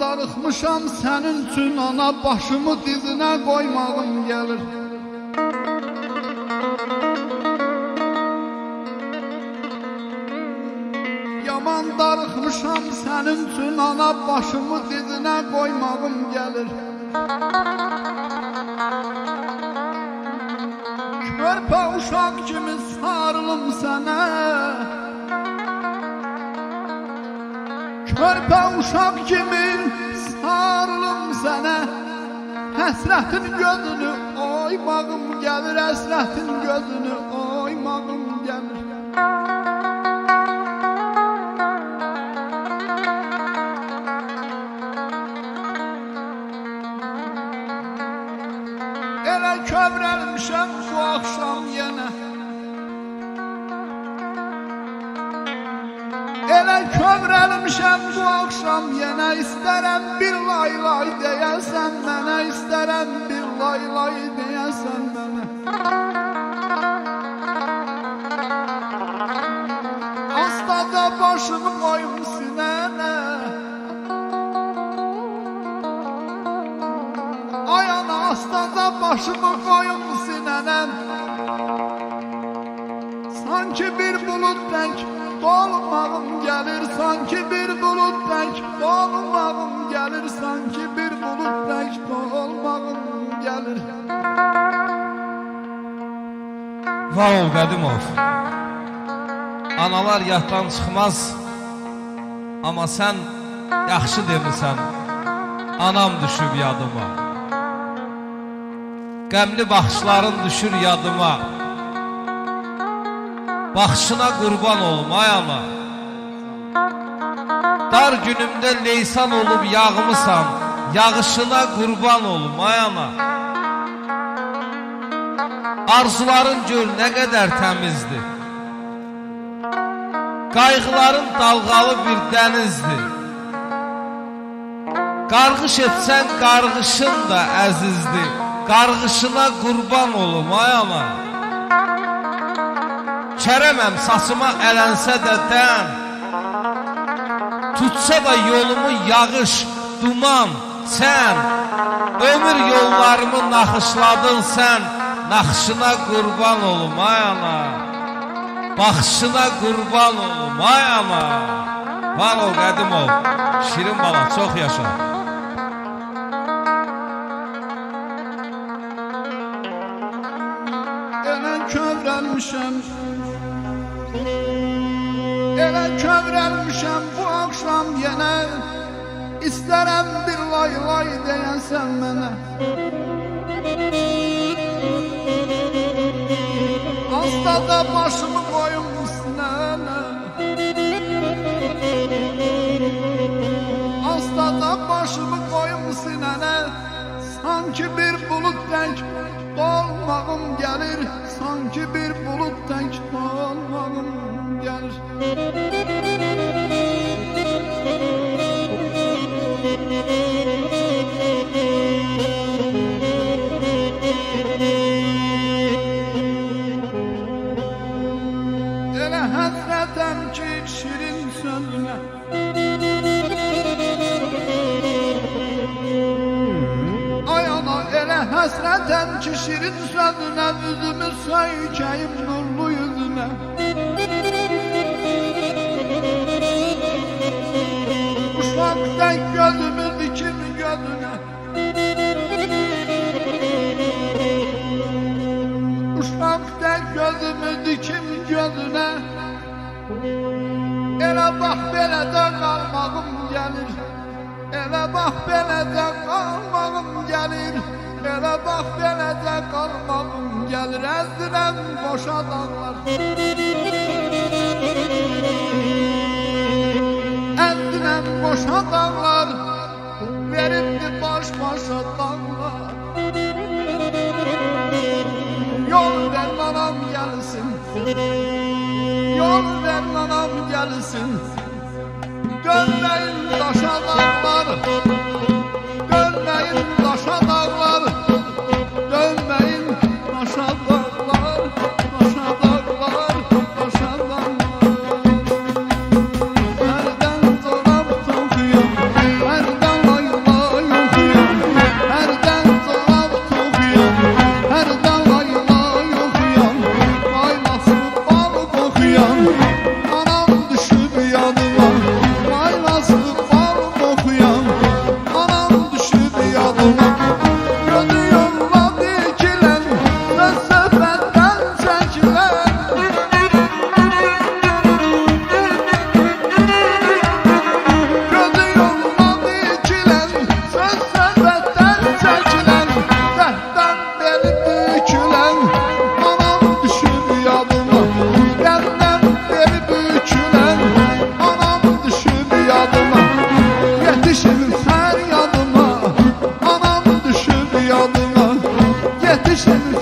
Darıxmışam sənin üçün ana başımı dizinə qoymağım gəlir. Yaman darıxmışam sənin üçün ana başımı dizinə qoymağım gəlir. Körpə uşaq kimi sarılım sənə. Körpə uşaq kimi sənə Həsrətin gözünü oymağım gəlir Həsrətin gözünü oymağım gəlir Elə kövrəlmişəm bu axşam yenə Elə kövrəlmişəm bu axşam yenə istərəm bir lay lay deyəsən mənə istərəm bir lay lay deyəsən mənə Astada başımı qoyum sinənə Ay ana astada başımı qoyum sinənə Sanki bir bulut tək dolmağım gəlir Sanki bir bulut tək dolmağım gəlir Sanki bir bulut tək dolmağım gəlir Var ol Qədimov. Analar yaddan çıxmaz. Amma sən yaxşı demisən. Anam düşüb yadıma. Qəmli baxışların düşür yadıma. Baxışına qurban olum ay ana. Dar günümdə leysan olub yağmısan. Yağışına qurban olum ay ana. Arzuların gör nə qədər təmizdir. Qayğıların dalğalı bir dənizdir. Qarğış etsən qarğışın da əzizdir. Qarğışına qurban olum ay ana. Kərəməm saçıma ələnsə də dən. Tutsa da yolumu yağış, duman, sən. Ömür yollarımı naxışladın sən. Naxışına qurban olum ay ana. Baxışına qurban olum ay ana. Var ol Qədimov. Şirin bala çox yaşa. Kövrəlmişəm Elə kövrəlmişəm bu axşam yenə İstərəm bir lay lay deyəsən mənə Astada başımı qoyum sinənə Astada başımı qoyum sinənə Sanki bir bulut tək dolmağım gəlir Sanki bir bulut tək dolmağım gəlir həsrətəm ki şirin sözünə Üzümü söykəyim nurlu yüzünə Uşaq tək gözümü dikim gözünə Uşaq tək gözümü dikim gözünə Elə bax belə də qalmağım gəlir Elə bax belə də qalmağım gəlir Elə bax belə də qalmağım gəlir Əzdirəm boşa dağlar. Əzdirəm boşa dağlar Veribdi baş başa dağlar. Yol ver anam gelsin Yol ver anam gelsin. Dönmeyin es